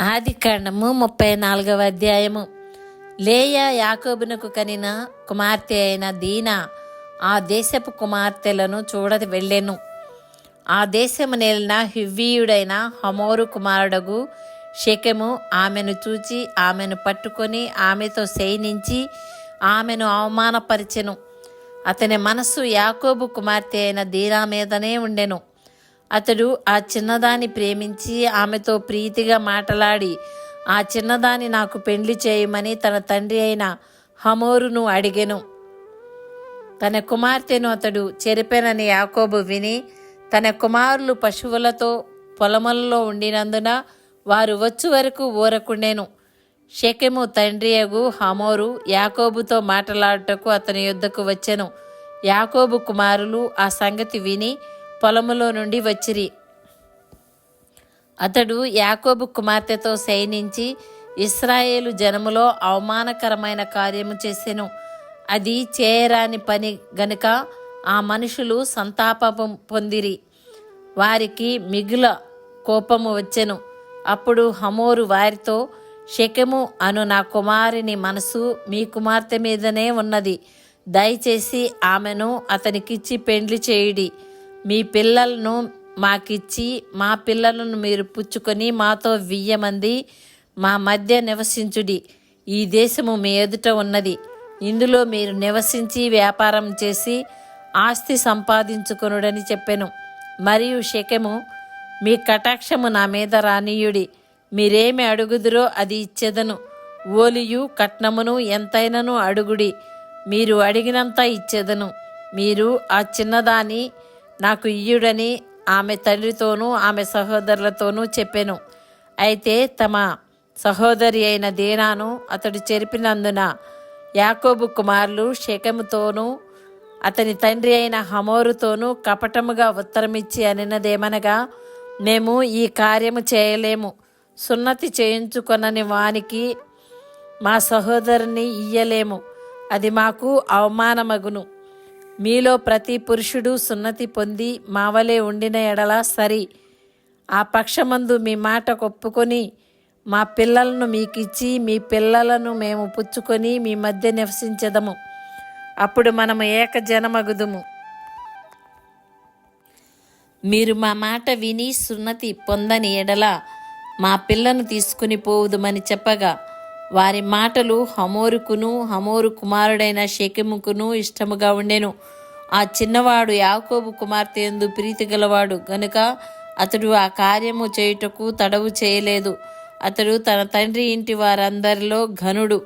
ఆది కాండము ముప్పై నాలుగవ అధ్యాయము. లేయా యాకోబునకు కనిన కుమార్తె అయిన దీనా ఆ దేశపు కుమార్తెలను చూడ వెళ్ళెను. ఆ దేశము నేలిన హివ్వీయుడైన హమోరు కుమారుడగు శకము ఆమెను చూచి ఆమెను పట్టుకొని ఆమెతో శయనించి ఆమెను అవమానపరిచెను. అతని మనస్సు యాకోబు కుమార్తె అయిన దీనా మీదనే ఉండెను. అతడు ఆ చిన్నదాన్ని ప్రేమించి ఆమెతో ప్రీతిగా మాటలాడి ఆ చిన్నదాన్ని నాకు పెండ్లి చేయమని తన తండ్రి అయిన హమోరును అడిగెను. తన కుమార్తెను అతడు చెరిపెనని యాకోబు విని తన కుమారులు పశువులతో పొలములలో ఉండినందున వారు వచ్చు వరకు ఊరకుండెను. షెకెము తండ్రియగు హమోరు యాకోబుతో మాట్లాడుటకు అతని యుద్ధకు వచ్చెను. యాకోబు కుమారులు ఆ సంగతి విని పొలములో నుండి వచ్చిరి. అతడు యాకోబు కుమార్తెతో శయనించి ఇస్రాయేలు జనములో అవమానకరమైన కార్యము చేసెను. అది చేయరాని పని గనుక ఆ మనుషులు సంతాపం పొందిరి. వారికి మిగుల కోపము వచ్చెను. అప్పుడు హమోరు వారితో శకము అను నా కుమారుని మనసు మీ కుమార్తె మీదనే ఉన్నది. దయచేసి ఆమెను అతనికిచ్చి పెండ్లి చేయుడి. మీ పిల్లలను మాకిచ్చి మా పిల్లలను మీరు పుచ్చుకొని మాతో వియ్యమంది మా మధ్య నివసించుడి. ఈ దేశము మీ ఎదుట ఉన్నది. ఇందులో మీరు నివసించి వ్యాపారం చేసి ఆస్తి సంపాదించుకొనుడని చెప్పెను. మరియు శకము మీ కటాక్షము నా మీద రానీయుడి. మీరేమి అడుగుదురో అది ఇచ్చేదను. ఓలియు కట్నమును ఎంతైనను అడుగుడి. మీరు అడిగినంత ఇచ్చేదను. మీరు ఆ చిన్నదాని నాకు ఇయ్యుడని ఆమె తండ్రితోనూ ఆమె సహోదరులతోనూ చెప్పెను. అయితే తమ సహోదరి అయిన దీనాను అతడు చెరిపినందున యాకోబు కుమారులు షెకెముతోనూ అతని తండ్రి అయిన హమోరుతోనూ కపటముగా ఉత్తరమిచ్చి అనినదేమనగా మేము ఈ కార్యము చేయలేము. సున్నతి చేయించుకొనని వానికి మా సహోదరుని ఇయ్యలేము. అది మాకు అవమానమగును. మీలో ప్రతి పురుషుడు సున్నతి పొంది మావలే ఉండిన ఎడల సరి. ఆ పక్షమందు మీ మాట ఒప్పుకొని మా పిల్లలను మీకిచ్చి మీ పిల్లలను మేము పుచ్చుకొని మీ మధ్య నివసించదము. అప్పుడు మనము ఏకజనమగుదుము మీరు మా మాట విని సున్నతి పొందని ఎడల మా పిల్లను తీసుకుని పోవుదుమని చెప్పగా వారి మాటలు హమోరుకును హమోరు కుమారుడైన షెకెముకును ఇష్టముగా ఉండెను. ఆ చిన్నవాడు యాకోబు కుమార్తె ఎందు ప్రీతి గలవాడు గనుక అతడు ఆ కార్యము చేయుటకు తడవు చేయలేదు. అతడు తన తండ్రి ఇంటి వారందరిలో ఘనుడు.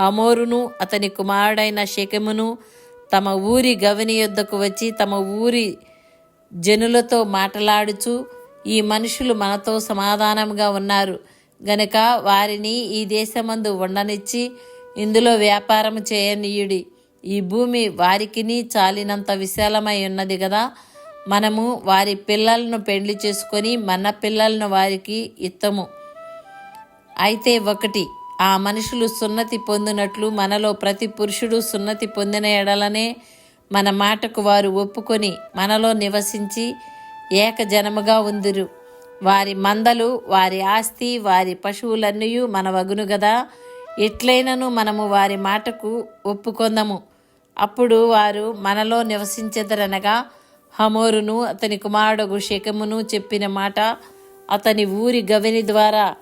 హమోరును అతని కుమారుడైన షెకెమును తమ ఊరి గవని యొద్దకు వచ్చి తమ ఊరి జనులతో మాటలాడుచు ఈ మనుషులు మనతో సమాధానంగా ఉన్నారు. గనుక వారిని ఈ దేశమందు ఉండనిచ్చి ఇందులో వ్యాపారం చేయనీయుడి. ఈ భూమి వారికిని చాలినంత విశాలమై ఉన్నది కదా మనము వారి పిల్లలను పెళ్ళి చేసుకొని మన పిల్లలను వారికి ఇత్తము. అయితే ఒకటి ఆ మనుషులు సున్నతి పొందినట్లు మనలో ప్రతి పురుషుడు సున్నతి పొందిన ఎడలనే మన మాటకు వారు ఒప్పుకొని మనలో నివసించి ఏకజనముగా ఉందిరు. వారి మందలు వారి ఆస్తి వారి పశువులన్నీ మన వగును గదా. ఎట్లయినను మనము వారి మాటకు ఒప్పుకొందము. అప్పుడు వారు మనలో నివసించెదరనగా హమోరును అతని కుమారుడు శకమును చెప్పిన మాట అతని ఊరి గవిని ద్వారా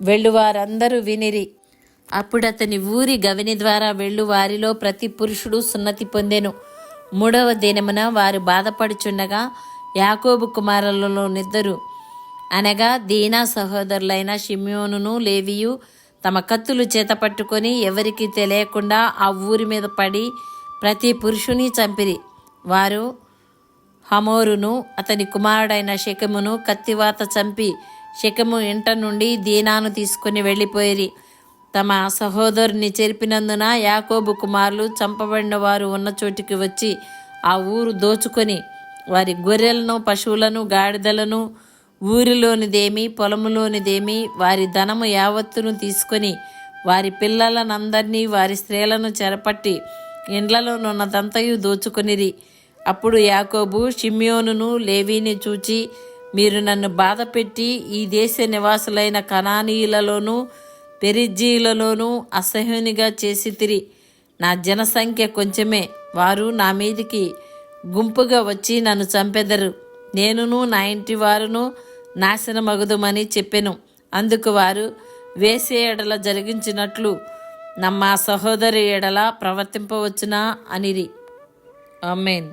వెళ్ళువారందరూ వినిరి. అప్పుడు అతని ఊరి గవిని ద్వారా వెళ్ళు వారిలో ప్రతి పురుషుడు సున్నతి పొందెను. మూడవ దినమున వారు బాధపడుచుండగా యాకోబు కుమారులలో నిద్దరు అనగా దీనా సహోదరులైన షిమ్యోనును లేవియు తమ కత్తులు చేత పట్టుకొని ఎవరికి తెలియకుండా ఆ ఊరి మీద పడి ప్రతి పురుషుని చంపిరి. వారు హమోరును అతని కుమారుడైన శకమును కత్తివాత చంపి శకము ఇంట నుండి దీనాను తీసుకుని వెళ్ళిపోయిరి. తమ సహోదరుని చెరిపినందున యాకోబు కుమారులు చంపబడిన వారు ఉన్న చోటికి వచ్చి ఆ ఊరు దోచుకొని వారి గొర్రెలను పశువులను గాడిదలను ఊరిలోనిదేమి పొలములోనిదేమి వారి ధనము యావత్తును తీసుకొని వారి పిల్లలనందరినీ వారి స్త్రీలను చెరపట్టి ఇండ్లలోనున్నదంతయు దోచుకొనిరి. అప్పుడు యాకోబు షిమ్యోనును లేవీని చూచి మీరు నన్ను బాధపెట్టి ఈ దేశ నివాసులైన కణానీయులలోనూ పెరిజ్జీలలోనూ అసహ్యునిగా చేసి తిరి నా జనసంఖ్య కొంచెమే వారు నా మీదికి గుంపుగా వచ్చి నన్ను చంపెదరు. నేనును నా ఇంటి వారును నాశనమగుదుమని చెప్పెను. అందుకు వారు వేసే ఎడల జరిగించినట్లు నమ్మ సహోదరి ఎడల ప్రవర్తింపవచ్చునా అనిరి. ఆమెన్.